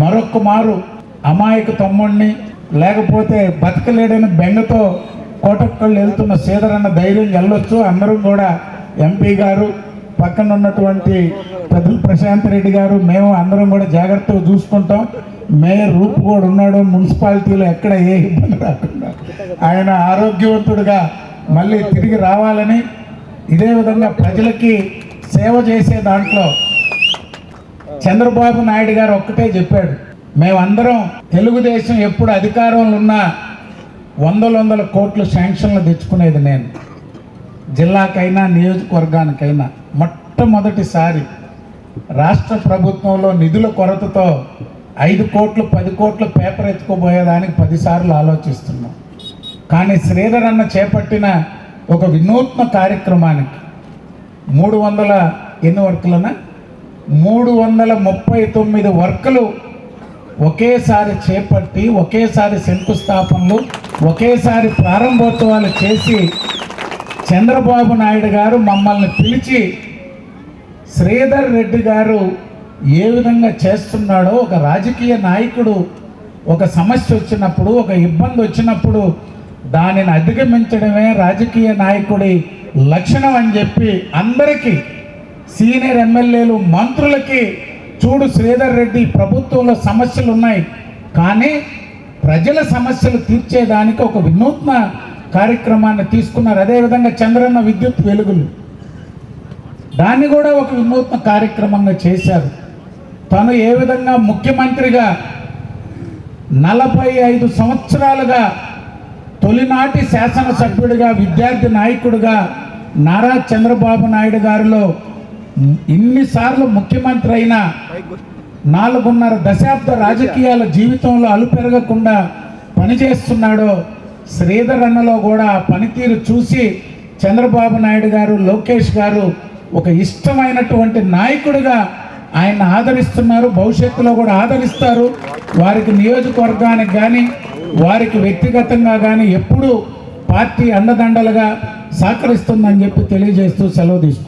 మరొక్క మారు అమాయక తమ్ముడిని లేకపోతే బతకలేడని బెంగతో కోటక్కళ్ళు వెళ్తున్న శ్రీధరన్న ధైర్యం వెళ్ళొచ్చు. అందరం కూడా ఎంపీ గారు పక్కన ఉన్నటువంటి పెద్దలు ప్రశాంత్ రెడ్డి గారు మేము అందరం కూడా జాగ్రత్తగా చూసుకుంటాం. మేయర్ రూప్ కూడా ఉన్నాడు. మున్సిపాలిటీలో ఎక్కడ ఏ ఇబ్బంది రాకుండా. ఆయన ఆరోగ్యవంతుడిగా మళ్ళీ తిరిగి రావాలని ఇదే విధంగా ప్రజలకి సేవ చేసే దాంట్లో చంద్రబాబు నాయుడు గారు ఒక్కటే చెప్పాడు. మేమందరం తెలుగుదేశం ఎప్పుడు అధికారంలో ఉన్నా వందల వందల కోట్లు శాంక్షన్లు తెచ్చుకునేది నేను. జిల్లాకైనా నియోజకవర్గానికైనా మొట్టమొదటిసారి రాష్ట్ర ప్రభుత్వంలో నిధుల కొరతతో ఐదు కోట్లు పది కోట్లు పేపర్ ఎత్తుకోబోయేదానికి పదిసార్లు ఆలోచిస్తున్నాం. కానీ శ్రీధర్ అన్న చేపట్టిన ఒక వినూత్న కార్యక్రమానికి మూడు వందల ఎన్ని వర్కులనా మూడు వందల ముప్పై తొమ్మిది వర్కులు ఒకేసారి చేపట్టి ఒకేసారి శంకుస్థాపనలు ఒకేసారి ప్రారంభోత్సవాలు చేసి చంద్రబాబు నాయుడు గారు మమ్మల్ని పిలిచి శ్రీధర్ రెడ్డి గారు ఏ విధంగా చేస్తున్నాడో ఒక రాజకీయ నాయకుడు ఒక సమస్య వచ్చినప్పుడు ఒక ఇబ్బంది వచ్చినప్పుడు దానిని అధిగమించడమే రాజకీయ నాయకుడి లక్షణం అని చెప్పి అందరికీ సీనియర్ ఎమ్మెల్యేలు మంత్రులకి చూడు శ్రీధర్ రెడ్డి ప్రభుత్వంలో సమస్యలు ఉన్నాయి. కానీ ప్రజల సమస్యలు తీర్చేదానికి ఒక వినూత్న కార్యక్రమాన్ని తీసుకున్నారు. అదేవిధంగా చంద్రన్న విద్యుత్ వెలుగులు. దాన్ని కూడా ఒక వినూత్న కార్యక్రమంగా చేశారు. తను ఏ విధంగా ముఖ్యమంత్రిగా నలభై ఐదు సంవత్సరాలుగా తొలినాటి శాసనసభ్యుడిగా విద్యార్థి నాయకుడిగా నారా చంద్రబాబు నాయుడు గారిలో ఇన్నిసార్లు ముఖ్యమంత్రి అయినా నాలుగున్నర దశాబ్ద రాజకీయాల జీవితంలో అలుపెరగకుండా పనిచేస్తున్నాడో శ్రీధర్ అన్నలో కూడా పనితీరు చూసి చంద్రబాబు నాయుడు గారు లోకేష్ గారు ఒక ఇష్టమైనటువంటి నాయకుడిగా ఆయన ఆదరిస్తున్నారు. భవిష్యత్తులో కూడా ఆదరిస్తారు. వారికి నియోజకవర్గానికి కానీ వారికి వ్యక్తిగతంగా కానీ ఎప్పుడూ పార్టీ అండదండలుగా సహకరిస్తుందని చెప్పి తెలియజేస్తూ సెలవు తీసుకుంటాం